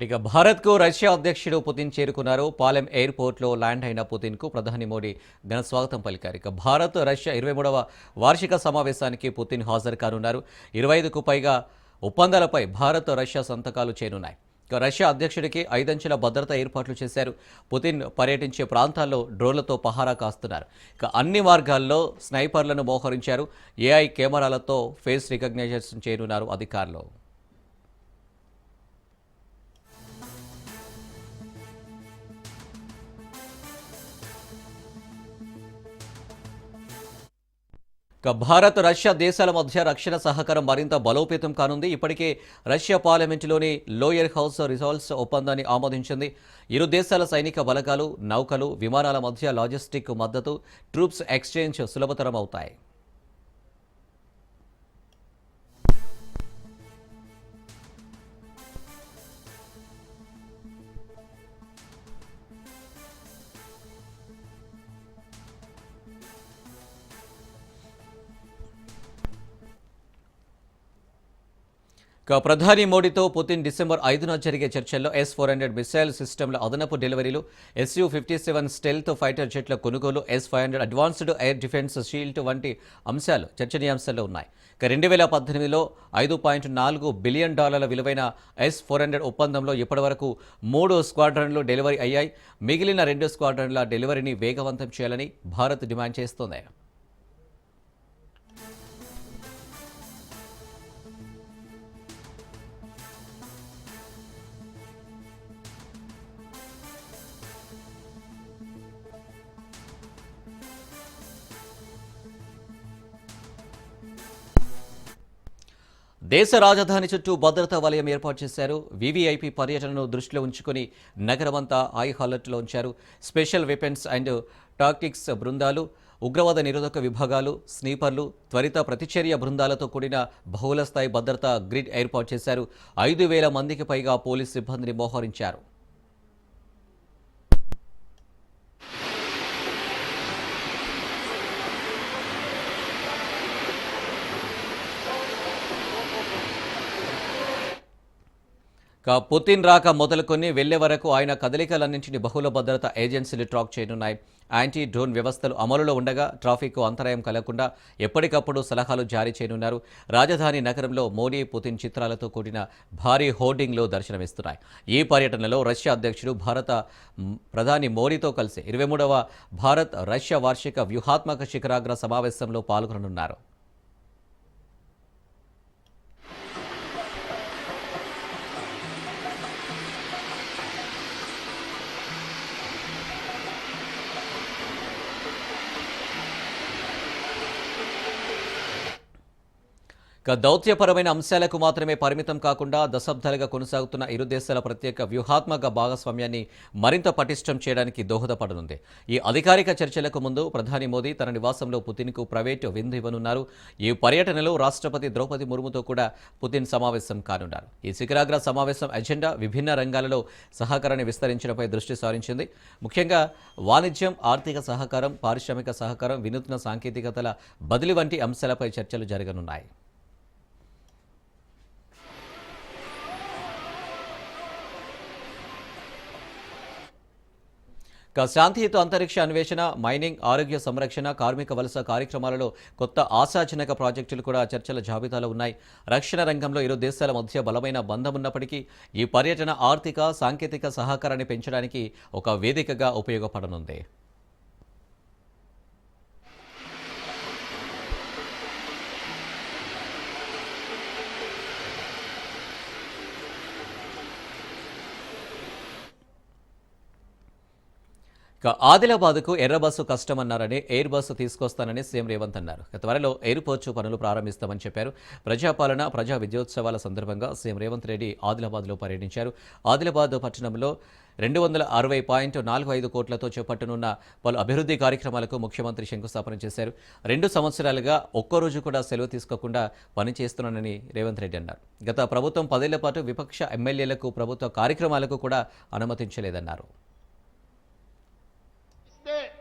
ఇక భారత్కు రష్యా అధ్యక్షుడు పుతిన్ చేరుకున్నారు. పాలెం ఎయిర్పోర్ట్లో ల్యాండ్ అయిన పుతిన్కు ప్రధాని మోడీ ఘన స్వాగతం పలికారు. ఇక భారత్ రష్యా ఇరవై మూడవ వార్షిక సమావేశానికి పుతిన్ హాజరు కానున్నారు. ఇరవై ఐదుకు పైగా ఒప్పందాలపై భారత్ రష్యా సంతకాలు చేరున్నాయి ఇక రష్యా అధ్యక్షుడికి ఐదంచెల భద్రత ఏర్పాట్లు చేశారు. పుతిన్ పర్యటించే ప్రాంతాల్లో డ్రోన్లతో పహారా కాస్తున్నారు. ఇక అన్ని మార్గాల్లో స్నైపర్లను మోహరించారు. ఏఐ కెమెరాలతో ఫేస్ రికగ్నైజేషన్ చేయనున్నారు అధికారులు. భారత్ రష్యా దేశాల మధ్య రక్షణ సహకారం మరింత బలోపేతం కానుంది. ఇప్పటికే రష్యా పార్లమెంటులోని లోయర్ హౌస్ రిజాల్వ్స్ ఒప్పందాన్ని ఆమోదించింది. ఇరు దేశాల సైనిక బలగాలు నౌకలు విమానాల మధ్య లాజిస్టిక్ మద్దతు ట్రూప్స్ ఎక్స్చేంజ్ సులభతరం అవుతాయి ప్రధాని మోడీతో పుతిన్ డిసెంబర్ ఐదున జరిగే చర్చల్లో ఎస్ ఫోర్ హండ్రెడ్ మిసైల్ సిస్టమ్ల అదనపు డెలివరీలు SU fifty seven stealth fighter జెట్ల కొనుగోలు S five hundred advanced air defence shield వంటి అంశాలు చర్చనీయాంశాల్లో ఉన్నాయి. ఇక రెండు వేల పద్దెనిమిదిలో ఐదు పాయింట్ నాలుగు బిలియన్ డాలర్ల విలువైన ఎస్ ఫోర్ హండ్రెడ్ ఒప్పందంలో ఇప్పటివరకు మూడు స్క్వాడ్రన్లు డెలివరీ అయ్యాయి. మిగిలిన రెండు స్క్వాడ్రన్ల డెలివరీని వేగవంతం చేయాలని భారత్ డిమాండ్ చేస్తోంది. దేశ రాజధాని చుట్టూ భద్రతా వలయం ఏర్పాటు చేశారు. వీవీఐపీ పర్యటనను దృష్టిలో ఉంచుకొని నగరమంతా ఐ అలర్ట్లో ఉంచారు. స్పెషల్ వెపన్స్ అండ్ టాక్టిక్స్ బృందాలు ఉగ్రవాద నిరోధక విభాగాలు స్నీపర్లు త్వరిత ప్రతిచర్య బృందాలతో కూడిన బహుళ స్థాయి భద్రతా గ్రిడ్ ఏర్పాటు చేశారు. ఐదు వేల మందికి పైగా పోలీస్ సిబ్బందిని మోహరించారు. పుతిన్ రాక మొదలుకొని వెళ్ళే వరకు ఆయన కదలికలన్నింటినీ బహుళ భద్రతా ఏజెన్సీలు ట్రాక్ చేయనున్నాయి. యాంటీ డ్రోన్ వ్యవస్థలు అమలులో ఉండగా ట్రాఫిక్ అంతరాయం కలగకుండా ఎప్పటికప్పుడు సలహాలు జారీ చేయనున్నారు. రాజధాని నగరంలో మోడీ పుతిన్ చిత్రాలతో కూడిన భారీ హోర్డింగ్లో దర్శనమిస్తున్నాయి. ఈ పర్యటనలో రష్యా అధ్యక్షుడు భారత ప్రధాని మోడీతో కలిసి ఇరవై మూడవ భారత్ రష్యా వార్షిక వ్యూహాత్మక శిఖరాగ్ర సమావేశంలో పాల్గొననున్నారు. ఇక దౌత్యపరమైన అంశాలకు మాత్రమే పరిమితం కాకుండా దశాబ్దాలుగా కొనసాగుతున్న ఇరు దేశాల ప్రత్యేక వ్యూహాత్మక భాగస్వామ్యాన్ని మరింత పటిష్టం చేయడానికి దోహదపడనుంది. ఈ అధికారిక చర్చలకు ముందు ప్రధాని మోదీ తన నివాసంలో పుతిన్కు ప్రైవేటు విందు ఇవ్వనున్నారు. ఈ పర్యటనలో రాష్ట్రపతి ద్రౌపది ముర్ముతో కూడా పుతిన్ సమావేశం కానున్నారు. ఈ శిఖరాగ్ర సమావేశం ఎజెండా విభిన్న రంగాలలో సహకారాన్ని విస్తరించడంపై దృష్టి సారించింది. ముఖ్యంగా వాణిజ్యం ఆర్థిక సహకారం పారిశ్రామిక సహకారం వినూత్న సాంకేతికతల బదిలీ వంటి అంశాలపై చర్చలు జరగనున్నాయి. శాంతియుత అంతరిక్ష అన్వేషణ మైనింగ్ ఆరోగ్య సంరక్షణ కార్మిక వలస కార్యక్రమాలలో కొత్త ఆశాజనక ప్రాజెక్టులు కూడా చర్చల జాబితాలో ఉన్నాయి. రక్షణ రంగంలో ఇరు దేశాల మధ్య బలమైన బంధం ఉన్నప్పటికీ ఈ పర్యటన ఆర్థిక సాంకేతిక సహకారాన్ని పెంచడానికి ఒక వేదికగా ఉపయోగపడనుంది. ఆదిలాబాద్కు ఎర్ర బస్సు కష్టమన్నారని ఎయిర్ బస్సు తీసుకొస్తానని సీఎం రేవంత్ అన్నారు. ఇక త్వరలో ఎయిర్పోర్ట్ పనులు ప్రారంభిస్తామని చెప్పారు. ప్రజాపాలన ప్రజా విజయోత్సవాల సందర్భంగా సీఎం రేవంత్ రెడ్డి ఆదిలాబాద్లో పర్యటించారు. ఆదిలాబాద్ పట్టణంలో రెండు వందల అరవై పాయింట్ నాలుగు ఐదు కోట్లతో చేపట్టనున్న పలు అభివృద్ధి కార్యక్రమాలకు ముఖ్యమంత్రి శంకుస్థాపన చేశారు. రెండు సంవత్సరాలుగా ఒక్కరోజు కూడా సెలవు తీసుకోకుండా పనిచేస్తున్నానని రేవంత్ రెడ్డి అన్నారు. గత ప్రభుత్వం పదేళ్ళ పాటు విపక్ష ఎమ్మెల్యేలకు ప్రభుత్వ కార్యక్రమాలకు కూడా అనుమతించలేదన్నారు.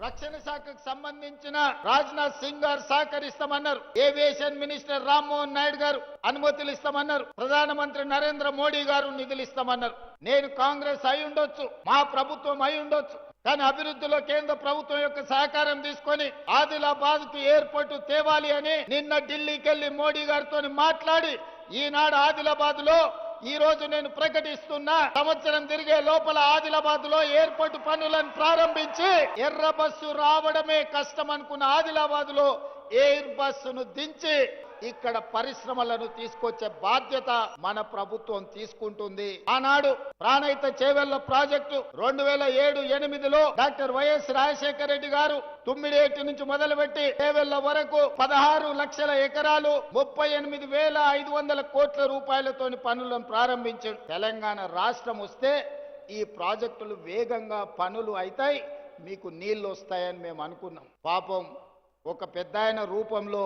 రక్షణ శాఖకు సంబంధించిన రాజ్నాథ్ సింగ్ గారు సహకరిస్తామన్నారు. ఏవియేషన్ మినిస్టర్ రామ్మోహన్ నాయుడు గారు అనుమతులు ఇస్తామన్నారు. ప్రధానమంత్రి నరేంద్ర మోడీ గారు నిధులు ఇస్తామన్నారు. నేను కాంగ్రెస్ అయి ఉండొచ్చు మా ప్రభుత్వం అయి ఉండొచ్చు కానీ అభివృద్ధిలో కేంద్ర ప్రభుత్వం యొక్క సహకారం తీసుకొని ఆదిలాబాద్కు ఎయిర్పోర్ట్ తేవాలి అని నిన్న ఢిల్లీకి వెళ్ళి మోడీ గారితో మాట్లాడి ఈనాడు ఆదిలాబాద్లో ఈ రోజు నేను ప్రకటిస్తున్నా సంవత్సరం తిరిగే లోపల ఆదిలాబాద్లో ఎయిర్పోర్ట్ పనులను ప్రారంభించి ఎర్ర బస్సు రావడమే కష్టం అనుకున్న ఆదిలాబాద్లో ఎయిర్ బస్సును దించి ఇక్కడ పరిశ్రమలను తీసుకొచ్చే బాధ్యత మన ప్రభుత్వం తీసుకుంటుంది. ఆనాడు ప్రాణహిత చేవెళ్ళ ప్రాజెక్టు రెండు వేల ఏడు ఎనిమిదిలో డాక్టర్ వైఎస్ రాజశేఖర రెడ్డి గారు తుమ్మిడేటి నుంచి మొదలుపెట్టి చేవెళ్ళ వరకు పదహారు లక్షల ఎకరాలు ముప్పై ఎనిమిది వేల ఐదు వందల కోట్ల రూపాయలతోని పనులను ప్రారంభించాడు తెలంగాణ రాష్ట్రం వస్తే ఈ ప్రాజెక్టులు వేగంగా పనులు అవుతాయి మీకు నీళ్ళు వస్తాయని మేము అనుకున్నాం. పాపం ఒక పెద్ద రూపంలో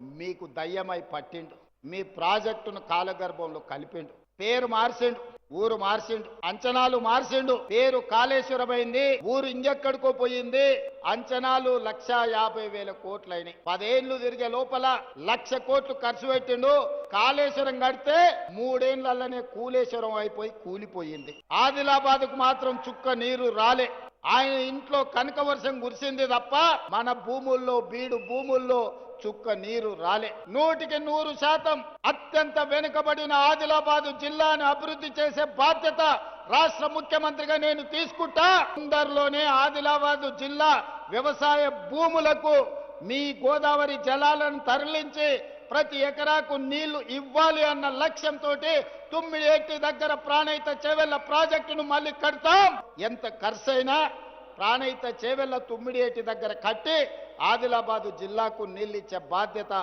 మీకు దయ్యమై పట్టిండు. మీ ప్రాజెక్టును కాలగర్భంలో కలిపిండు. పేరు మార్చిండు ఊరు మార్చిండు అంచనాలు మార్చిండు పేరు కాళేశ్వరమైంది ఊరు ఇంకెక్కడికో పోయింది. అంచనాలు లక్ష యాభై వేల కోట్లయినాయి పదేళ్ళు తిరిగే లోపల లక్ష కోట్లు ఖర్చు పెట్టిండు. కాళేశ్వరం కడితే మూడేళ్ళలోనే కూలేశ్వరం అయిపోయి కూలిపోయింది. ఆదిలాబాద్కు మాత్రం చుక్క నీరు రాలే. ఆయన ఇంట్లో కనక వర్షం కురిసింది తప్ప మన భూముల్లో బీడు భూముల్లో చుక్క నీరు రాలే. నూటికి నూరు శాతం అత్యంత వెనుకబడిన ఆదిలాబాదు జిల్లాను అభివృద్ధి చేసే బాధ్యత రాష్ట్ర ముఖ్యమంత్రిగా నేను తీసుకుంటా. తొందరలోనే ఆదిలాబాదు జిల్లా వ్యవసాయ భూములకు మీ గోదావరి జలాలను తరలించి ప్రతి ఎకరాకు నీళ్ళు ఇవ్వాలి అన్న లక్ష్యంతో తుమ్మిడి ఎట్టి దగ్గర ప్రాణయిత చేవెళ్ళ ప్రాజెక్టును మళ్ళీ కడతాం. ఎంత ఖర్చైనా ప్రాణహిత చేవెళ్ళ తుమ్మిడి దగ్గర కట్టి ఆదిలాబాదు జిల్లాకు నీళ్ళు ఇచ్చే బాధ్యత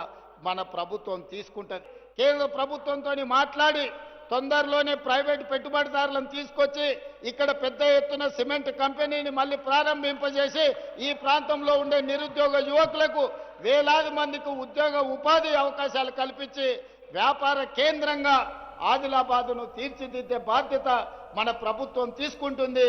మన ప్రభుత్వం తీసుకుంటుంది. కేంద్ర ప్రభుత్వంతో మాట్లాడి తొందరలోనే ప్రైవేట్ పెట్టుబడిదారులను తీసుకొచ్చి ఇక్కడ పెద్ద ఎత్తున సిమెంట్ కంపెనీని మళ్ళీ ప్రారంభింపజేసి ఈ ప్రాంతంలో ఉండే నిరుద్యోగ యువకులకు వేలాది మందికి ఉద్యోగ ఉపాధి అవకాశాలు కల్పించి వ్యాపార కేంద్రంగా ఆదిలాబాదును తీర్చిదిద్దే బాధ్యత మన ప్రభుత్వం తీసుకుంటుంది.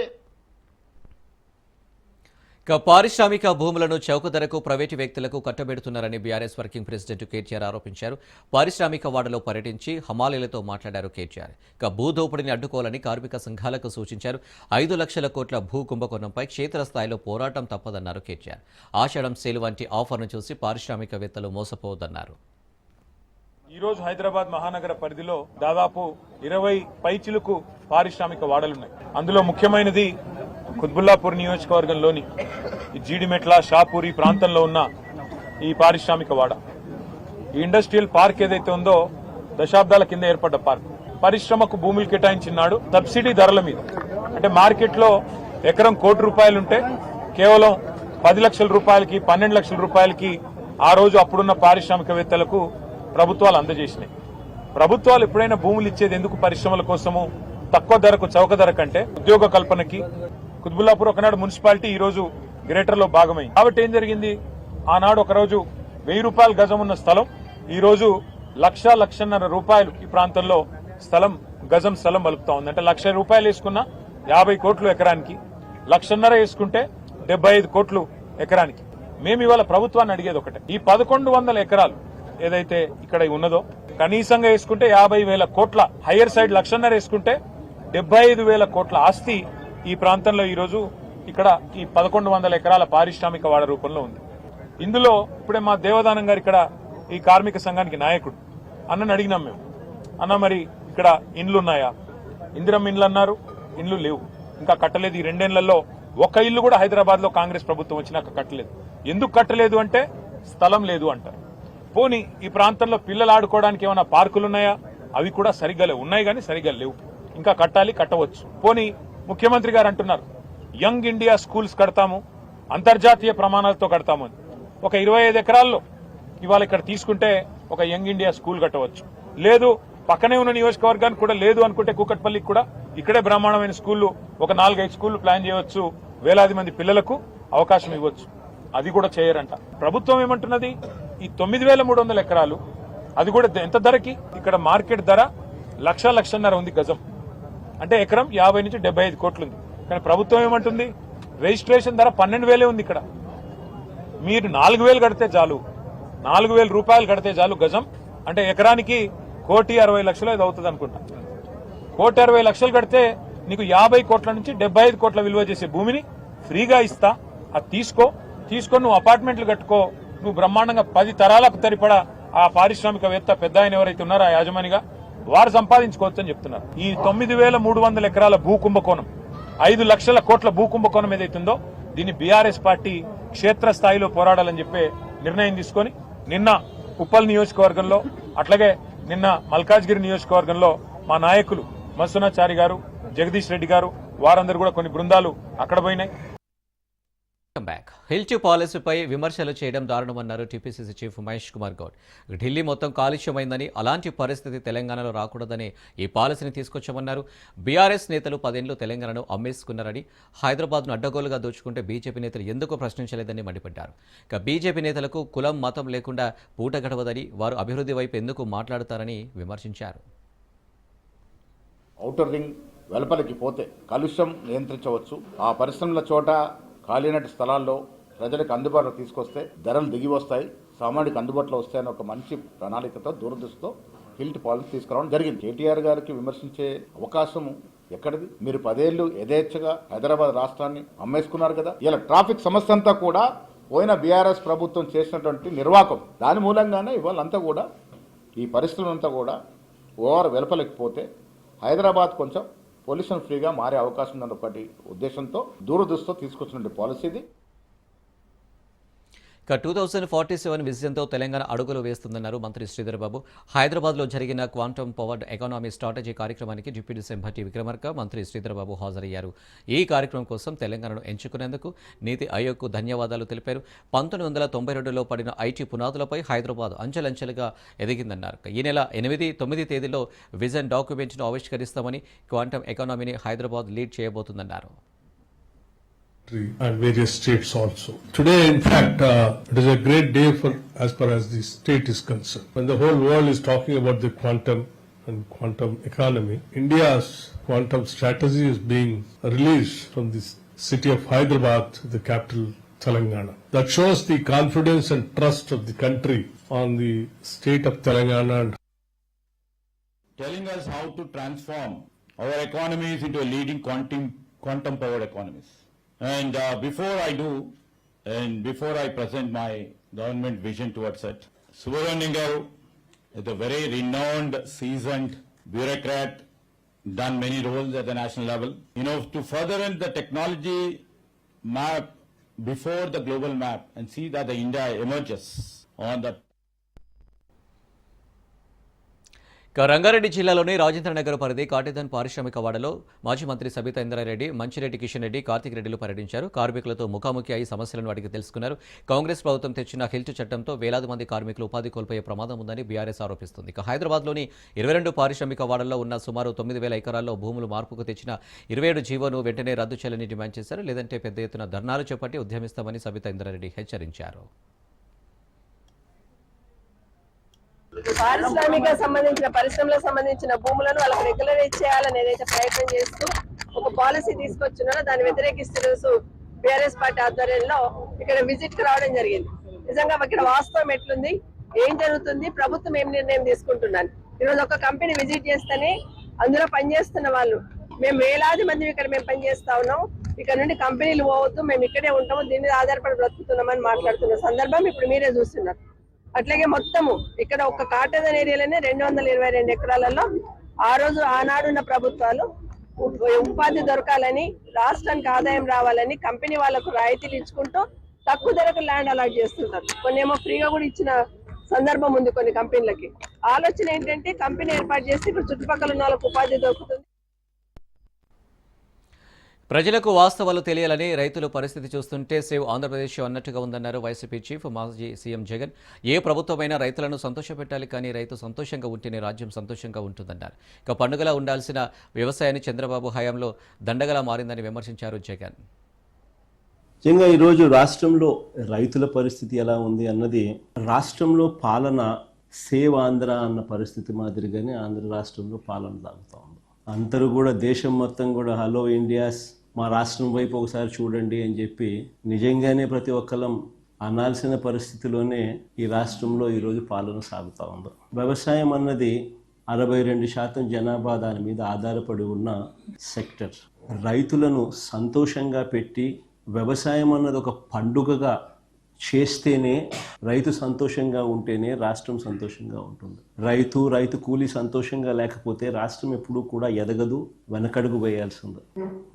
పారిశ్రామిక భూములను చౌక ధరకు ప్రైవేటు వ్యక్తులకు కట్టబెడుతున్నారని బీఆర్ఎస్ వర్కింగ్ ప్రెసిడెంట్ కేటీఆర్ ఆరోపించారు. పారిశ్రామిక వాడలో పర్యటించి హమాలీలతో మాట్లాడారు కేటీఆర్. ఇక భూదోపిడిని అడ్డుకోవాలని కార్మిక సంఘాలకు సూచించారు. ఐదు లక్షల కోట్ల భూ కుంభకోణంపై క్షేత్రస్థాయిలో పోరాటం తప్పదన్నారు కేటీఆర్. ఆషాఢం సేలు వంటి ఆఫర్ను చూసి పారిశ్రామికవేత్తలు మోసపోవద్దన్నారు. ఈ రోజు హైదరాబాద్ మహానగర పరిధిలో దాదాపు ఇరవై పైచిలకు పారిశ్రామిక వాడలున్నాయి. అందులో ముఖ్యమైనది కుత్బుల్లాపూర్ నియోజకవర్గంలోని జీడిమెట్ల షాపూర్ ఈ ప్రాంతంలో ఉన్న ఈ పారిశ్రామిక వాడ. ఈ ఇండస్ట్రియల్ పార్క్ ఏదైతే ఉందో దశాబ్దాల కింద ఏర్పడ్డ పార్క్. పరిశ్రమకు భూములు కేటాయించినాడు సబ్సిడీ ధరల మీద. అంటే మార్కెట్లో ఎకరం కోటి రూపాయలుంటే కేవలం పది లక్షల రూపాయలకి పన్నెండు లక్షల రూపాయలకి ఆ రోజు అప్పుడున్న పారిశ్రామికవేత్తలకు ప్రభుత్వాలు అందజేసినాయి. ప్రభుత్వాలు ఎప్పుడైనా భూములు ఇచ్చేది ఎందుకు పరిశ్రమల కోసము? తక్కువ ధరకు చౌక ధర కంటే ఉద్యోగ కల్పనకి కుత్బుల్లాపూర్ ఒకనాడు మున్సిపాలిటీ ఈ రోజు గ్రేటర్లో భాగమైంది. కాబట్టి ఏం జరిగింది? ఆనాడు ఒక రోజు వెయ్యి రూపాయల గజం ఉన్న స్థలం ఈ రోజు లక్ష లక్షన్నర రూపాయలు ఈ ప్రాంతంలో స్థలం గజం స్థలం మలుపుతా ఉంది. అంటే లక్ష రూపాయలు వేసుకున్న యాభై కోట్లు ఎకరానికి లక్షన్నర వేసుకుంటే డెబ్బై ఐదు కోట్లు ఎకరానికి. మేము ఇవాళ ప్రభుత్వాన్ని అడిగేది ఒకటే. ఈ పదకొండు వందల ఎకరాలు ఏదైతే ఇక్కడ ఉన్నదో కనీసంగా వేసుకుంటే యాభై వేల కోట్ల హయ్యర్ సైడ్ లక్షన్నర వేసుకుంటే డెబ్బై ఐదు వేల కోట్ల ఆస్తి ఈ ప్రాంతంలో ఈరోజు ఇక్కడ ఈ పదకొండు వందల ఎకరాల పారిశ్రామిక వాడ రూపంలో ఉంది. ఇందులో ఇప్పుడే మా దేవదానం గారు ఇక్కడ ఈ కార్మిక సంఘానికి నాయకుడు. అన్నని అడిగినాం మేము. అన్న మరి ఇక్కడ ఇండ్లు ఉన్నాయా? ఇందిరం ఇండ్లు అన్నారు. ఇండ్లు లేవు. ఇంకా కట్టలేదు. ఈ రెండేళ్ళలో ఒక ఇల్లు కూడా హైదరాబాద్లో కాంగ్రెస్ ప్రభుత్వం వచ్చినాక కట్టలేదు. ఎందుకు కట్టలేదు అంటే స్థలం లేదు అంటారు. పోనీ ఈ ప్రాంతంలో పిల్లలు ఆడుకోవడానికి ఏమైనా పార్కులు ఉన్నాయా? అవి కూడా సరిగ్గా లేవు ఉన్నాయి కానీ సరిగ్గా లేవు. ఇంకా కట్టాలి కట్టవచ్చు. పోనీ ముఖ్యమంత్రి గారు అంటున్నారు యంగ్ ఇండియా స్కూల్స్ కడతాము అంతర్జాతీయ ప్రమాణాలతో కడతాము అని. ఒక ఇరవై ఐదు ఎకరాల్లో ఇవాళ ఇక్కడ తీసుకుంటే ఒక యంగ్ ఇండియా స్కూల్ కట్టవచ్చు. లేదు పక్కనే ఉన్న నియోజకవర్గానికి కూడా లేదు అనుకుంటే కూకట్పల్లికి కూడా ఇక్కడే బ్రహ్మాండమైన స్కూళ్ళు ఒక నాలుగైదు స్కూళ్ళు ప్లాన్ చేయవచ్చు వేలాది మంది పిల్లలకు అవకాశం ఇవ్వచ్చు. అది కూడా చేయరంట. ప్రభుత్వం ఏమంటున్నది ఈ తొమ్మిది వేల మూడు వందల ఎకరాలు అది కూడా ఎంత ధరకి? ఇక్కడ మార్కెట్ ధర లక్ష లక్షన్నర ఉంది గజం. అంటే ఎకరం యాభై నుంచి డెబ్బై ఐదు కోట్లు ఉంది కానీ ప్రభుత్వం ఏమంటుంది? రిజిస్ట్రేషన్ ధర పన్నెండు వేలే ఉంది ఇక్కడ. మీరు నాలుగు వేలు కడితే చాలు. నాలుగు వేల రూపాయలు కడితే చాలు గజం. అంటే ఎకరానికి కోటి అరవై లక్షలు ఇది అవుతుంది అనుకుంటా. కోటి అరవై లక్షలు కడితే నీకు యాభై కోట్ల నుంచి డెబ్బై ఐదు కోట్ల విలువ చేసే భూమిని ఫ్రీగా ఇస్తా. అది తీసుకో. తీసుకొని నువ్వు అపార్ట్మెంట్లు కట్టుకో. నువ్వు బ్రహ్మాండంగా పది తరాలకు తరిపడా ఆ పారిశ్రామికవేత్త పెద్ద ఆయన ఎవరైతే ఉన్నారో ఆ యాజమానిగా వారు సంపాదించుకోవచ్చు అని చెప్తున్నారు. ఈ తొమ్మిది వేల మూడు వందల ఎకరాల భూ కుంభకోణం ఐదు లక్షల కోట్ల భూ కుంభకోణం ఏదైతుందో దీన్ని బీఆర్ఎస్ పార్టీ క్షేత్రస్థాయిలో పోరాడాలని చెప్పే నిర్ణయం తీసుకొని నిన్న ఉప్పల్ నియోజకవర్గంలో అట్లాగే నిన్న మల్కాజ్గిరి నియోజకవర్గంలో మా నాయకులు మత్స్యనాచారి గారు జగదీష్ రెడ్డి గారు వారందరూ కూడా కొన్ని బృందాలు అక్కడ పోయినాయి. బ్యాక్ హిల్చు పాలసీపై విమర్శలు చేయడం దారుణమన్నారు టీపీసీసీ చీఫ్ మహేష్ కుమార్ గౌడ్. ఢిల్లీ మొత్తం కాలుష్యమైందని అలాంటి పరిస్థితి తెలంగాణలో రాకూడదని ఈ పాలసీని తీసుకొచ్చామన్నారు. బీఆర్ఎస్ నేతలు పదేళ్ళు తెలంగాణను అమ్మేసుకున్నారని హైదరాబాద్ను అడ్డగోలుగా దోచుకుంటే బీజేపీ నేతలు ఎందుకు ప్రశ్నించలేదని మండిపడ్డారు. ఇక బీజేపీ నేతలకు కులం మతం లేకుండా పూట గడవదని వారు అభివృద్ధి వైపు ఎందుకు మాట్లాడతారని విమర్శించారు. ఔటర్ రింగ్ వెలుపలికి పోతే కాలుష్యం నియంత్రించవచ్చు. ఆ పరిశ్రమల చోట ఖాళీనటి స్థలాల్లో ప్రజలకు అందుబాటులో తీసుకొస్తే ధరలు దిగి వస్తాయి సామాన్యుడికి అందుబాటులో వస్తాయని ఒక మంచి ప్రణాళికతో దూరదృష్టితో హిల్ట్ పాలసీ తీసుకురావడం జరిగింది. కేటీఆర్ గారికి విమర్శించే అవకాశం ఎక్కడిది? మీరు పదేళ్ళు యథేచ్ఛగా హైదరాబాద్ రాష్ట్రాన్ని అమ్మేసుకున్నారు కదా? ఇలా ట్రాఫిక్ సమస్య అంతా కూడా పోయిన బీఆర్ఎస్ ప్రభుత్వం చేసినటువంటి నిర్వాకం. దాని మూలంగానే ఇవాళ అంతా కూడా ఈ పరిస్థితులంతా కూడా ఓవర్ వెలపలేకపోతే హైదరాబాద్ కొంచెం పొల్యూషన్ ఫ్రీగా మారే అవకాశం ఉందన్న ఒకటి ఉద్దేశంతో దూరదృష్టితో తీసుకొచ్చిన పాలసీ ఇది. ఇక టూ థౌజండ్ ఫార్టీ సెవెన్ విజయంతో తెలంగాణ అడుగులు వేస్తుందన్నారు మంత్రి శ్రీధర్బాబు. హైదరాబాద్లో జరిగిన క్వాంటమ్ పవర్డ్ ఎకానమీ స్ట్రాటజీ కార్యక్రమానికి డిప్యూటీ సీఎం భట్టి విక్రమార్క మంత్రి శ్రీధర్బాబు హాజరయ్యారు. ఈ కార్యక్రమం కోసం తెలంగాణను ఎంచుకునేందుకు నీతి ఆయోగ్కు ధన్యవాదాలు తెలిపారు. పంతొమ్మిది వందల తొంభై రెండులో పడిన ఐటీ పునాదులపై హైదరాబాద్ అంచెలంచెలుగా ఎదిగిందన్నారు. ఈ నెల ఎనిమిది తొమ్మిది తేదీలో విజన్ డాక్యుమెంట్ను ఆవిష్కరిస్తామని క్వాంటమ్ ఎకానమీని హైదరాబాద్ లీడ్ చేయబోతుందన్నారు. And various states also. Today, in fact, uh, it is a great day for as far as the state is concerned. When the whole world is talking about the quantum and quantum economy, India's quantum strategy is being released from the city of Hyderabad, the capital Telangana. That shows the confidence and trust of the country on the state of Telangana and telling us how to transform our economies into a leading quantum quantum powered economies. And uh, before I do, and before I present my government vision towards it, Subramanian is a very renowned, seasoned bureaucrat, done many roles at the national level. You know, to further in the technology map before the global map and see that the India emerges on the Rangareddy జిల్లాలోని రాజేంద్రనగర్ పరిధి కాటేదన్ పారిశ్రామిక వాడలో మాజీ మంత్రి సబితా ఇంద్రారెడ్డి మంచిరెడ్డి కిషన్ రెడ్డి కార్తిక్ రెడ్డిలు పర్యటించారు. కార్మికులతో ముఖాముఖి అయి సమస్యలను అడిగి తెలుసుకున్నారు. కాంగ్రెస్ ప్రభుత్వం తెచ్చిన హెల్త్ చట్టంతో వేలాది మంది కార్మికులు ఉపాధి కోల్పోయే ప్రమాదం ఉందని బీఆర్ఎస్ ఆరోపిస్తుంది. ఇక హైదరాబాద్లోని ఇరవై రెండు పారిశ్రామిక వాడల్లో ఉన్న సుమారు తొమ్మిది వేల ఎకరాల్లో భూములు మార్పుకు తెచ్చిన ఇరవై ఏడు జీవోను వెంటనే రద్దు చేయాలని డిమాండ్ చేశారు. లేదంటే పెద్ద ఎత్తున ధర్నాలు చేపట్టి ఉద్యమిస్తామని సబితా ఇంద్రారెడ్డి హెచ్చరించారు. పారిశ్రామిక సంబంధించిన పరిశ్రమలకు సంబంధించిన భూములను వాళ్ళకి రెగ్యులరైజ్ చేయాలని ఏదైతే ప్రయత్నం చేస్తూ ఒక పాలసీ తీసుకొచ్చున్నారో దాన్ని వ్యతిరేకిస్తూ రోజు బీఆర్ఎస్ పార్టీ ఆధ్వర్యంలో ఇక్కడ విజిట్కి రావడం జరిగింది. నిజంగా ఇక్కడ వాస్తవం ఎట్లుంది? ఏం జరుగుతుంది? ప్రభుత్వం ఏం నిర్ణయం తీసుకుంటున్నాను ఈరోజు ఒక కంపెనీ విజిట్ చేస్తేనే అందులో పనిచేస్తున్న వాళ్ళు మేము వేలాది మంది ఇక్కడ మేము పనిచేస్తా ఉన్నాం. ఇక్కడ నుండి కంపెనీలు పోవద్దు మేము ఇక్కడే ఉంటాము దీని మీద ఆధారపడి బ్రతుకుతున్నామని మాట్లాడుతున్న సందర్భం ఇప్పుడు మీరే చూస్తున్నారు. అట్లాగే మొత్తము ఇక్కడ ఒక కాటేదన్ ఏరియాలోనే రెండు వందల ఇరవై రెండు ఎకరాలలో ఆ రోజు ఆనాడున్న ప్రభుత్వాలు ఉపాధి దొరకాలని రాష్ట్రానికి ఆదాయం రావాలని కంపెనీ వాళ్ళకు రాయితీలు ఇచ్చుకుంటూ తక్కువ ధరకు ల్యాండ్ అలాట్ చేస్తుంటారు. కొన్ని ఏమో ఫ్రీగా కూడా ఇచ్చిన సందర్భం ఉంది కొన్ని కంపెనీలకి. ఆలోచన ఏంటంటే కంపెనీ ఏర్పాటు చేసి ఇక్కడ చుట్టుపక్కల ఉన్న వాళ్ళకు ఉపాధి దొరుకుతుంది. ప్రజలకు వాస్తవాలు తెలియాలని రైతుల పరిస్థితి చూస్తుంటే సేవ్ ఆంధ్రప్రదేశ్ అన్నట్టుగా ఉందన్నారు వైసీపీ చీఫ్ మాజీ సీఎం జగన్. ఏ ప్రభుత్వమైనా రైతులను సంతోషపెట్టాలి కానీ రైతు సంతోషంగా ఉంటేనే రాజ్యం సంతోషంగా ఉంటుందన్నారు. ఇక పండుగలా ఉండాల్సిన వ్యవసాయాన్ని చంద్రబాబు హయాంలో దండగలా మారిందని విమర్శించారు జగన్. ముఖ్యంగా ఈరోజు రాష్ట్రంలో రైతుల పరిస్థితి ఎలా ఉంది అన్నది రాష్ట్రంలో పాలన సేవ్ ఆంధ్ర అన్న పరిస్థితి మాదిరిగానే ఆంధ్ర రాష్ట్రంలో పాలన సాగుతూ ఉంది. అందరూ కూడా దేశం మొత్తం కూడా హలో ఇండియాస్ మా రాష్ట్రం వైపు ఒకసారి చూడండి అని చెప్పి నిజంగానే ప్రతి ఒక్కరం అనాల్సిన పరిస్థితిలోనే ఈ రాష్ట్రంలో ఈరోజు పాలన సాగుతూ ఉంది. వ్యవసాయం అన్నది అరవై రెండు శాతం జనాభా దాని మీద ఆధారపడి ఉన్న సెక్టర్. రైతులను సంతోషంగా పెట్టి వ్యవసాయం అన్నది ఒక పండుగగా చేస్తేనే రైతు సంతోషంగా ఉంటేనే రాష్ట్రం సంతోషంగా ఉంటుంది. రైతు రైతు కూలి సంతోషంగా లేకపోతే రాష్ట్రం ఎప్పుడూ కూడా ఎదగదు వెనకడుగు వేయాల్సింది.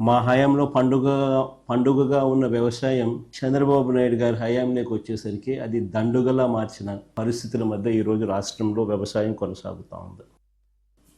మా హయాంలో పండుగ పండుగగా ఉన్న వ్యవసాయం చంద్రబాబు నాయుడు గారి హయాంలోకి వచ్చేసరికి అది దండుగలా మార్చిన పరిస్థితుల మధ్య ఈరోజు రాష్ట్రంలో వ్యవసాయం కొనసాగుతూ ఉంది.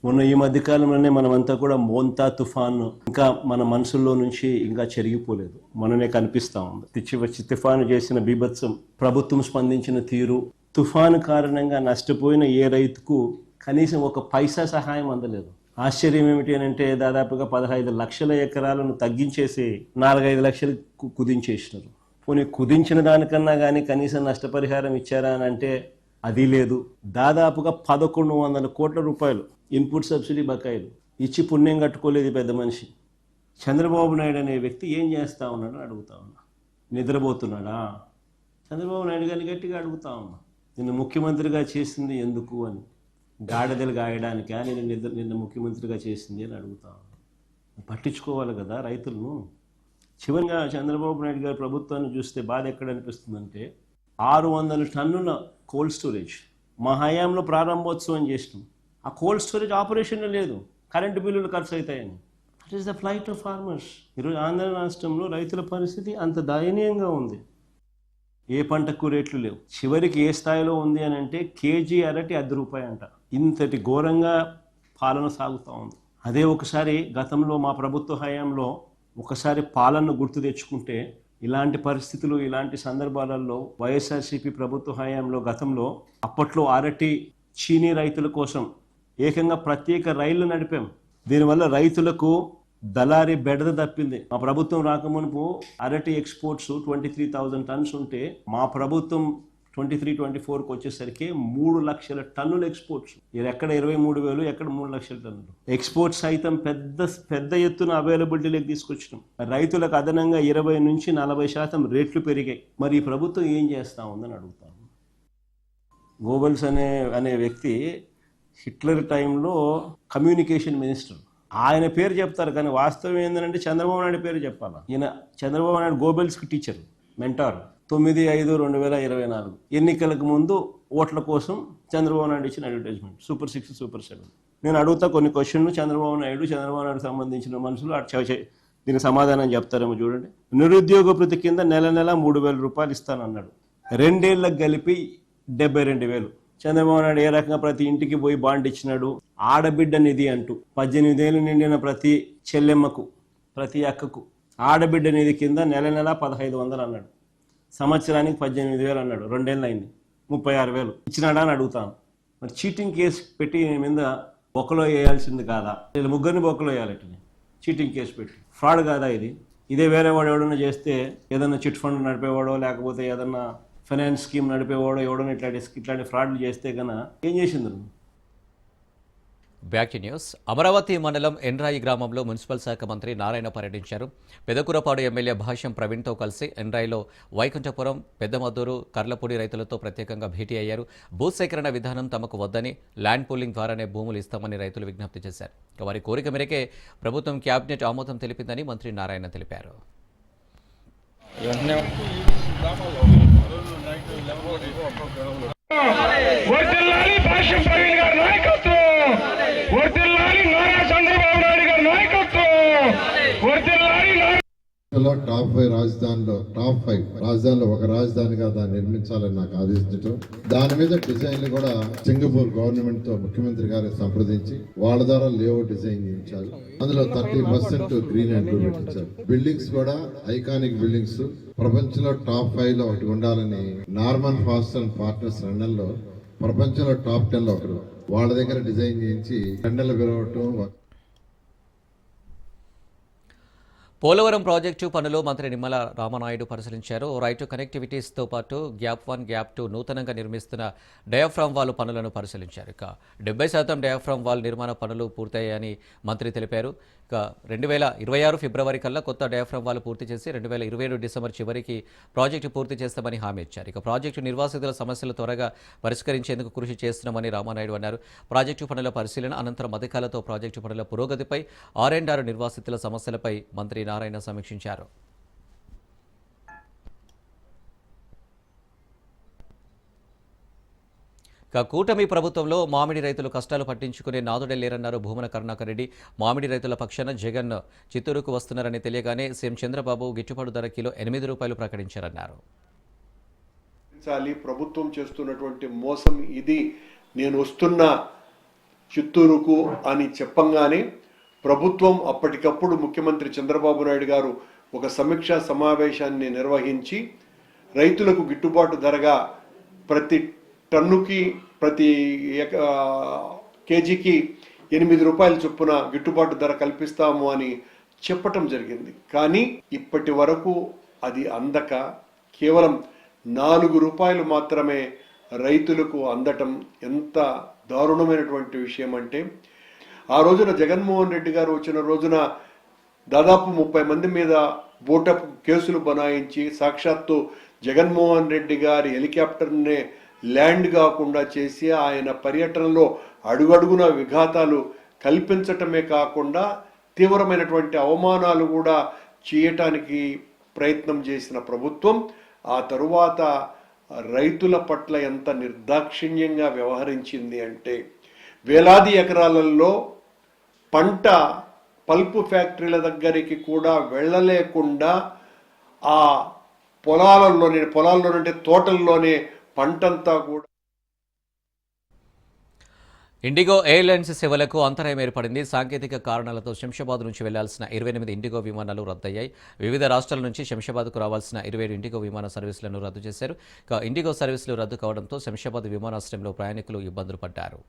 మొన్న ఈ మధ్య కాలంలోనే మనమంతా కూడా మోంతా తుఫాను ఇంకా మన మనసుల్లో నుంచి ఇంకా చెరిగిపోలేదు. మననే కనిపిస్తా ఉంది. తెచ్చి వచ్చి తుఫాను చేసిన బీభత్సం ప్రభుత్వం స్పందించిన తీరు తుఫాను కారణంగా నష్టపోయిన ఏ రైతుకు కనీసం ఒక పైసా సహాయం అందలేదు. ఆశ్చర్యం ఏమిటి అని అంటే దాదాపుగా పదహైదు లక్షల ఎకరాలను తగ్గించేసి నాలుగైదు లక్షలు కు- కుదించేసినారు. పోనీ కుదించిన దానికన్నా కానీ కనీసం నష్టపరిహారం ఇచ్చారా అని అంటే అది లేదు. దాదాపుగా పదకొండు వందల కోట్ల రూపాయలు ఇన్పుట్ సబ్సిడీ బకాయిలు. ఇచ్చి పుణ్యం కట్టుకోలేదు పెద్ద మనిషి. చంద్రబాబు నాయుడు అనే వ్యక్తి ఏం చేస్తా ఉన్నాడు అడుగుతా ఉన్నా. నిద్రపోతున్నాడా? చంద్రబాబు నాయుడు గారిని గట్టిగా అడుగుతా ఉన్నా. నిన్ను ముఖ్యమంత్రిగా చేసింది ఎందుకు అని. గాడిదలు గాయడానికా నేను నిద్ర నిన్న ముఖ్యమంత్రిగా చేసింది అని అడుగుతా ఉన్నా. పట్టించుకోవాలి కదా రైతులను. చివరిగా చంద్రబాబు నాయుడు గారి ప్రభుత్వాన్ని చూస్తే బాధ ఎక్కడ అనిపిస్తుందంటే ఆరు వందల టన్నుల కోల్డ్ స్టోరేజ్. మా హయాంలో ప్రారంభోత్సవం చేసినాం. ఆ కోల్డ్ స్టోరేజ్ ఆపరేషన్ లేదు. కరెంటు బిల్లులు ఖర్చు అవుతాయని that is the plight of farmers ఈరోజు ఆంధ్ర రాష్ట్రంలో రైతుల పరిస్థితి అంత దయనీయంగా ఉంది. ఏ పంటకు రేట్లు లేవు. చివరికి ఏ స్థాయిలో ఉంది అని అంటే కేజీ అరటి అర్ధ రూపాయి అంట. ఇంతటి ఘోరంగా పాలన సాగుతూ ఉంది. అదే ఒకసారి గతంలో మా ప్రభుత్వ హయాంలో ఒకసారి పాలనను గుర్తు తెచ్చుకుంటే ఇలాంటి పరిస్థితులు ఇలాంటి సందర్భాలలో వైఎస్ఆర్సీపీ ప్రభుత్వ హయాంలో గతంలో అప్పట్లో అరటి చీనీ రైతుల కోసం ఏకంగా ప్రత్యేక రైళ్ళు నడిపాం. దీనివల్ల రైతులకు దళారీ బెడద తప్పింది. మా ప్రభుత్వం రాకమునుపు అరటి exports twenty three thousand tons ఉంటే మా ప్రభుత్వం ట్వంటీ త్రీ ట్వంటీ ఫోర్కి వచ్చేసరికి మూడు లక్షల టన్నులు ఎక్స్పోర్ట్స్. ఇది ఎక్కడ ఇరవై మూడు వేలు ఎక్కడ మూడు లక్షల టన్నులు. ఎక్స్పోర్ట్స్ సైతం పెద్ద పెద్ద ఎత్తున అవైలబిలిటీలోకి తీసుకొచ్చినాం. రైతులకు అదనంగా ఇరవై నుంచి నలభై శాతం రేట్లు పెరిగాయి. మరి ఈ ప్రభుత్వం ఏం చేస్తా ఉందని అడుగుతాను గోబల్స్ అనే అనే వ్యక్తి హిట్లర్ టైంలో కమ్యూనికేషన్ మినిస్టర్. ఆయన పేరు చెప్తారు కానీ వాస్తవం ఏంటంటే చంద్రబాబు నాయుడు పేరు చెప్పాలి? ఈయన చంద్రబాబు నాయుడు గోబెల్స్కి టీచర్ మెంటార్. తొమ్మిది ఐదు రెండు వేల ఇరవై నాలుగు ఎన్నికలకు ముందు ఓట్ల కోసం చంద్రబాబు నాయుడు ఇచ్చిన advertisement super six super seven. నేను అడుగుతా కొన్ని క్వశ్చన్లు చంద్రబాబు నాయుడు చంద్రబాబు నాయుడు సంబంధించిన మనుషులు అటు దీనికి సమాధానం చెప్తారేమో చూడండి. నిరుద్యోగ వృత్తి కింద నెల నెల మూడు వేల రూపాయలు ఇస్తానన్నాడు. రెండేళ్ళకు కలిపి డెబ్బై రెండు వేలు. చంద్రబాబు నాయుడు ఏ రకంగా ప్రతి ఇంటికి పోయి బాండ్ ఇచ్చినాడు? ఆడబిడ్డ నిధి అంటూ. పద్దెనిమిదేళ్ళు నిండిన ప్రతి చెల్లెమ్మకు ప్రతి అక్కకు ఆడబిడ్డ నిధి కింద నెల నెల పదహైదు వందలు అన్నాడు. సంవత్సరానికి పద్దెనిమిది వేలు అన్నాడు. రెండేళ్ళు అయింది ముప్పై ఆరు వేలు. ఇచ్చినాడా అని అడుగుతాను మరి చీటింగ్ కేసు పెట్టి మీద బొక్కలో వేయాల్సింది కాదా? వీళ్ళు ముగ్గురిని బొక్కలో వేయాలి చీటింగ్ కేసు పెట్టి. ఫ్రాడ్ కాదా ఇది? ఇదే వేరే వాడు ఎవడన్నా చేస్తే ఏదన్నా చిట్ ఫండ్ నడిపేవాడో లేకపోతే ఏదన్నా ఫైనాన్స్ స్కీమ్ నడిపేవాడో ఎవడన్నా ఇట్లాంటి ఇట్లాంటి ఫ్రాడ్లు చేస్తే కన్నా ఏం చేసింది బ్యాక్ టు న్యూస్. అమరావతి మండలం ఎన్రాయి గ్రామంలో మున్సిపల్ శాఖ మంత్రి నారాయణ పర్యటించారు. పెదకురపాడు ఎమ్మెల్యే భాష్యం ప్రవీణ్తో కలిసి ఎన్రాయిలో వైకుంఠపురం పెద్దమద్దూరు కర్లపూడి రైతులతో ప్రత్యేకంగా భేటీ అయ్యారు. భూసేకరణ విధానం తమకు వద్దని ల్యాండ్ పూలింగ్ ద్వారానే భూములు ఇస్తామని రైతులు విజ్ఞప్తి చేశారు. వారి కోరిక మేరకే ప్రభుత్వం క్యాబినెట్ ఆమోదం తెలిపిందని మంత్రి నారాయణ తెలిపారు. వర్దిల్లాలి భాష్యం ప్రవీణ్ గారి నాయకత్వం. వర్దిల్లాలి నారా చంద్రబాబు నాయుడు గారి నాయకత్వం వర్దిల్లాలి నారా లో టాప్ ఫైవ్ రాజధానిలో టాప్ ఫైవ్ రాజధానిలో ఒక రాజధానిగా దాన్ని నిర్మించాలని నాకు ఆదేశించడం దాని మీద డిజైన్లు కూడా సింగపూర్ గవర్నమెంట్తో ముఖ్యమంత్రి గారు సంప్రదించి వాళ్ళ ద్వారా లేఅవుట్ డిజైన్ చేయించారు. అందులో థర్టీ పర్సెంట్ గ్రీన్ అండ్ పెట్టించారు. బిల్డింగ్స్ కూడా ఐకానిక్ బిల్డింగ్స్. ప్రపంచంలో టాప్ ఫైవ్లో ఒకటి ఉండాలని నార్మన్ ఫాస్ట్ అండ్ పార్ట్నర్స్ లండన్లో ప్రపంచంలో టాప్ టెన్లో ఒకరు. వాళ్ళ దగ్గర డిజైన్ చేయించి టెండర్లు పిలవటం పోలవరం ప్రాజెక్టు పనులు మంత్రి నిమ్మల రామనాయుడు పరిశీలించారు. రైట్ టు కనెక్టివిటీస్తో పాటు గ్యాప్ వన్ గ్యాప్ టూ నూతనంగా నిర్మిస్తున్న డయాఫ్రామ్ వాల్ పనులను పరిశీలించారు. ఇక డెబ్బై శాతం డయాఫ్రామ్ వాల్ నిర్మాణ పనులు పూర్తయ్యాయని మంత్రి తెలిపారు. రెండు వేల ఇరవై ఆరు ఫిబ్రవరి కల్లా కొత్త డయాఫ్రమ్ వాళ్ళు పూర్తి చేసి రెండు వేల ఇరవై ఏడు డిసెంబర్ చివరికి ప్రాజెక్టు పూర్తి చేస్తామని హామీ ఇచ్చారు. ఇక ప్రాజెక్టు నిర్వాసితుల సమస్యలు త్వరగా పరిష్కరించేందుకు కృషి చేస్తున్నామని రామానాయుడు అన్నారు. ప్రాజెక్టు పనుల పరిశీలన అనంతరం అధికారులతో ప్రాజెక్టు పనుల పురోగతిపై ఆర్ అండ్ ఆర్ నిర్వాసితుల సమస్యలపై మంత్రి నారాయణ సమీక్షించారు. కూటమి ప్రభుత్వంలో మామిడి రైతులు కష్టాలు పట్టించుకునే నాదుడే లేరన్నారు భూమన కరుణాకర్ రెడ్డి. మామిడి రైతుల పక్షాన జగన్ చిత్తూరుకు వస్తున్నారని తెలియగానే సీఎం చంద్రబాబు గిట్టుబాటు ధర కిలో ఎనిమిది రూపాయలు ప్రకటించారన్నారు. ప్రభుత్వం చేస్తున్నటువంటి మోసం ఇది. నేను వస్తున్న చిత్తూరుకు అని చెప్పంగానే ప్రభుత్వం అప్పటికప్పుడు ముఖ్యమంత్రి చంద్రబాబు నాయుడు గారు ఒక సమీక్షా సమావేశాన్ని నిర్వహించి రైతులకు గిట్టుబాటు ధరగా ప్రతి టన్నుకి ప్రతి ఎక- కేజీకి ఎనిమిది రూపాయల చొప్పున గిట్టుబాటు ధర కల్పిస్తాము అని చెప్పటం జరిగింది. కానీ ఇప్పటి వరకు అది అందక కేవలం నాలుగు రూపాయలు మాత్రమే రైతులకు అందటం ఎంత దారుణమైనటువంటి విషయం అంటే ఆ రోజున జగన్మోహన్ రెడ్డి గారు వచ్చిన రోజున దాదాపు ముప్పై మంది మీద బోటప్ కేసులు బనాయించి సాక్షాత్తు జగన్మోహన్ రెడ్డి గారి హెలికాప్టర్నే ల్యాండ్ కాకుండా చేసి ఆయన పర్యటనలో అడుగడుగున విఘాతాలు కల్పించటమే కాకుండా తీవ్రమైనటువంటి అవమానాలు కూడా చేయటానికి ప్రయత్నం చేసిన ప్రభుత్వం ఆ తరువాత రైతుల పట్ల ఎంత నిర్దాక్షిణ్యంగా వ్యవహరించింది అంటే వేలాది ఎకరాలలో పంట పల్పు ఫ్యాక్టరీల దగ్గరికి కూడా వెళ్ళలేకుండా ఆ పొలాలలోనే పొలాల్లోనంటే తోటల్లోనే పంటంతా కూడా. ఇండిగో ఎయిర్లైన్స్ సేవలకు అంతరాయం ఏర్పడింది. సాంకేతిక కారణాలతో శంషాబాద్ నుంచి వెళ్ళాల్సిన ఇరవై ఎనిమిది ఇండిగో విమానాలు రద్దయ్యాయి. వివిధ రాష్ట్రాల నుంచి శంషాబాద్కు రావాల్సిన ఇరవై ఏడు ఇండిగో విమాన సర్వీసులను రద్దు చేశారు. ఇండిగో సర్వీసులు రద్దు కావడంతో శంషాబాద్ విమానాశ్రయంలో ప్రయాణికులు ఇబ్బందులు పడ్డారు.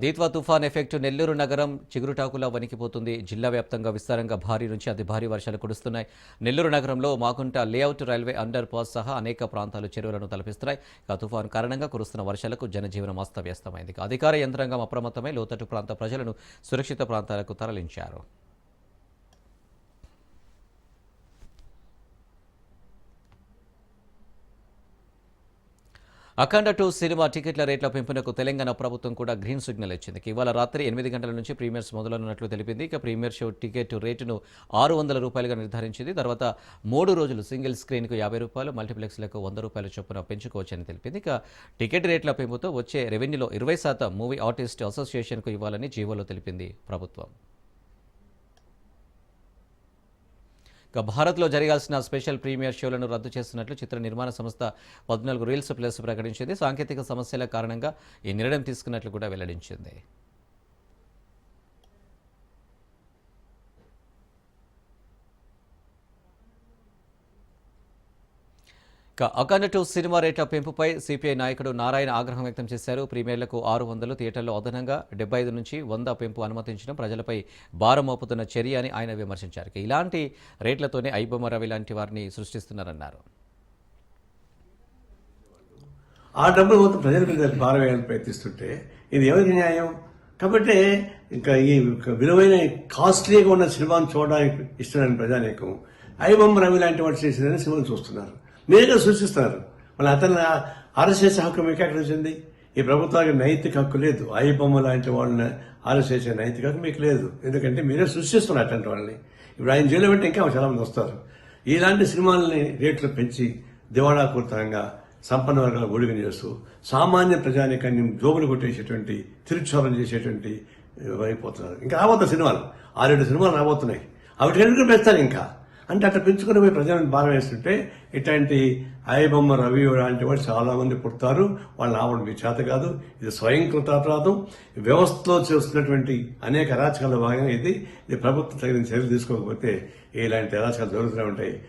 దీత్వా తుఫాన్ ఎఫెక్ట్ నెల్లూరు నగరం చిగురుటాకులా వణికిపోతుంది. జిల్లా వ్యాప్తంగా విస్తారంగా భారీ నుంచి అతి భారీ వర్షాలు కురుస్తున్నాయి. నెల్లూరు నగరంలో Makunta layout railway under pass సహా అనేక ప్రాంతాలు చెరువులను తలపిస్తున్నాయి. ఇక తుఫాన్ కారణంగా కురుస్తున్న వర్షాలకు జనజీవనం అస్తవ్యస్తమైంది. అధికార యంత్రాంగం అప్రమత్తమై లోతట్టు ప్రాంత ప్రజలను సురక్షిత ప్రాంతాలకు తరలించారు. అఖండ టూ సినిమా టికెట్ల రేట్ల పెంపునకు తెలంగాణ ప్రభుత్వం కూడా గ్రీన్ సిగ్నల్ ఇచ్చింది. ఇవాళ రాత్రి ఎనిమిది గంటల నుంచి ప్రీమియర్స్ మొదలనున్నట్లు తెలిపింది. ఇక ప్రీమియర్ షో టికెట్ రేటును ఆరు వందల రూపాయలుగా నిర్ధారించింది. తర్వాత మూడు రోజులు సింగిల్ స్క్రీన్కు యాభై రూపాయలు మల్టీప్లెక్స్లకు వంద రూపాయల చొప్పున పెంచుకోవచ్చని తెలిపింది. ఇక టికెట్ రేట్ల పెంపుతో వచ్చే రెవెన్యూలో ఇరవై శాతం మూవీ ఆర్టిస్ట్ అసోసియేషన్కు ఇవ్వాలని జీవోలో తెలిపింది ప్రభుత్వం. ఇక భారత్లో జరగాల్సిన స్పెషల్ ప్రీమియర్ షోలను రద్దు చేస్తున్నట్లు చిత్ర నిర్మాణ సంస్థ పద్నాలుగు రీల్స్ ప్లస్ ప్రకటించింది. సాంకేతిక సమస్యల కారణంగా ఈ నిర్ణయం తీసుకున్నట్లు కూడా వెల్లడించింది. అఖండ టూ సినిమా రేట్ల పెంపుపై సిపిఐ నాయకుడు నారాయణ ఆగ్రహం వ్యక్తం చేశారు. ప్రీమియర్లకు ఆరు వందలు థియేటర్లో అదనంగా డెబ్బై ఐదు నుంచి వంద పెంపు అనుమతించడం ప్రజలపై భారం మోపుతున్న చర్య అని ఆయన విమర్శించారు. ఇలాంటి రేట్లతోనే ఐబొమ్మ రవి లాంటి వారిని సృష్టిస్తున్నారన్నారు. ఆ డబ్బులు మొత్తం ప్రజల మీద ప్రయత్నిస్తుంటే ఇది ఎవరికి న్యాయం? కాబట్టి ఇంకా ఈ విలువైన కాస్ట్లీగా ఉన్న సినిమాను చూడడానికి ఇష్టమైన ప్రజానేకం ఐబొమ్మ రవి లాంటి వాడు చేసిన సినిమాను చూస్తున్నారు. నేరుగా సూచిస్తున్నారు మళ్ళీ అతను అరెస్ట్ చేసే హక్కు మీకు ఎక్కడ వచ్చింది? ఈ ప్రభుత్వానికి నైతిక హక్కు లేదు. ఐబొమ్మ లాంటి వాళ్ళని అరెస్ట్ చేసే నైతిక హక్కు మీకు లేదు. ఎందుకంటే మీరే సృష్టిస్తున్నారు అటువంటి వాళ్ళని. ఇప్పుడు ఆయన జైలు పెట్టి ఇంకా చాలామంది వస్తారు. ఇలాంటి సినిమాలని రేట్లు పెంచి దివాళాకూరితంగా సంపన్న వర్గాల ఊడిగం చేస్తూ సామాన్య ప్రజానికాన్ని జోబులు కొట్టేసేటువంటి తిరుచువరం చేసేటువంటి అయిపోతున్నారు. ఇంకా రాబోతున్న సినిమాలు. ఆరేడు సినిమాలు రాబోతున్నాయి. అవి ఎందుకు పెంచుతారు ఇంకా. అంటే అట్లా పెంచుకుని పోయి ప్రజలను భారం వేస్తుంటే ఇట్లాంటి అయ్యబొమ్మ రవి లాంటి వాళ్ళు చాలామంది పుడతారు. వాళ్ళు ఆవడం మీ చేత కాదు. ఇది స్వయంకృత అపరాధం వ్యవస్థలో చేస్తున్నటువంటి అనేక అరాచకాల భాగంగా ఇది. ఇది ప్రభుత్వం తగిన చర్యలు తీసుకోకపోతే ఇలాంటి అరాచకాలు జరుగుతూనే ఉంటాయి.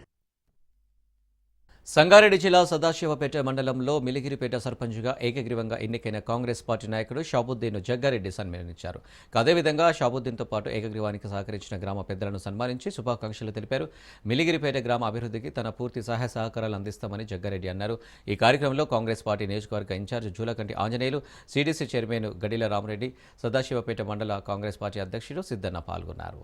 సంగారెడ్డి జిల్లా సదాశివపేట మండలంలో మిలిగిరిపేట సర్పంచ్గా ఏకగ్రీవంగా ఎన్నికైన కాంగ్రెస్ పార్టీ నాయకుడు షాబుద్దీన్ జగ్గారెడ్డి సన్మానించారు. అదేవిధంగా షాబుద్దీన్తో పాటు ఏకగ్రీవానికి సహకరించిన గ్రామ పెద్దలను సన్మానించి శుభాకాంక్షలు తెలిపారు. మిలిగిరిపేట గ్రామ అభివృద్ధికి తన పూర్తి సహాయ సహకారాలు అందిస్తామని జగ్గారెడ్డి అన్నారు. ఈ కార్యక్రమంలో కాంగ్రెస్ పార్టీ నియోజకవర్గ incharge Julakanti Anjaneyulu CDC chairman Gadila Ramareddy Sadasivpet మండల కాంగ్రెస్ పార్టీ అధ్యక్షుడు సిద్దన్న పాల్గొన్నారు.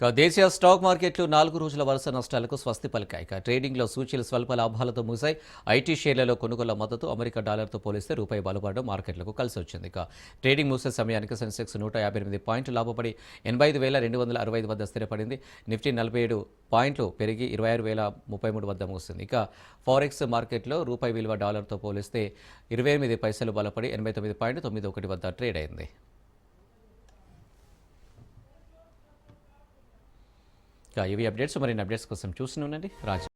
దేశీయ స్టాక్ మార్కెట్లు నాలుగు రోజుల వరుస నష్టాలకు స్వస్తి పలికాయి. ట్రేడింగ్లో సూచీలు స్వల్ప లాభాలతో మూసాయి ఐటీ షేర్లలో కొనుగోళ్ళ మద్దతు అమెరికా డాలర్తో పోలిస్తే రూపాయి బలపడడం మార్కెట్లకు కలిసి వచ్చింది ఇక ట్రేడింగ్ మూసే సమయానికి సెన్సెక్స్ నూట యాభై ఎనిమిది పాయింట్లు లాభపడి ఎనభై ఐదు వేల రెండు వందల అరవై ఐదు వద్ద స్థిరపడింది. నిఫ్టీ నలభై ఏడు పాయింట్లు పెరిగి ఇరవై ఆరు వేల ముప్పై మూడు వద్ద ముగిసింది. ఇక ఫారెక్స్ మార్కెట్లో రూపాయి విలువ డాలర్తో పోలిస్తే ఇరవై ఎనిమిది పైసలు బలపడి ఎనభై తొమ్మిది పాయింట్ తొమ్మిది ఒకటి వద్ద ట్రేడ్ అయింది. ఇవి అప్డేట్స్ మరిన్ని అప్డేట్స్ కోసం చూస్తూనే ఉండండి. రాజు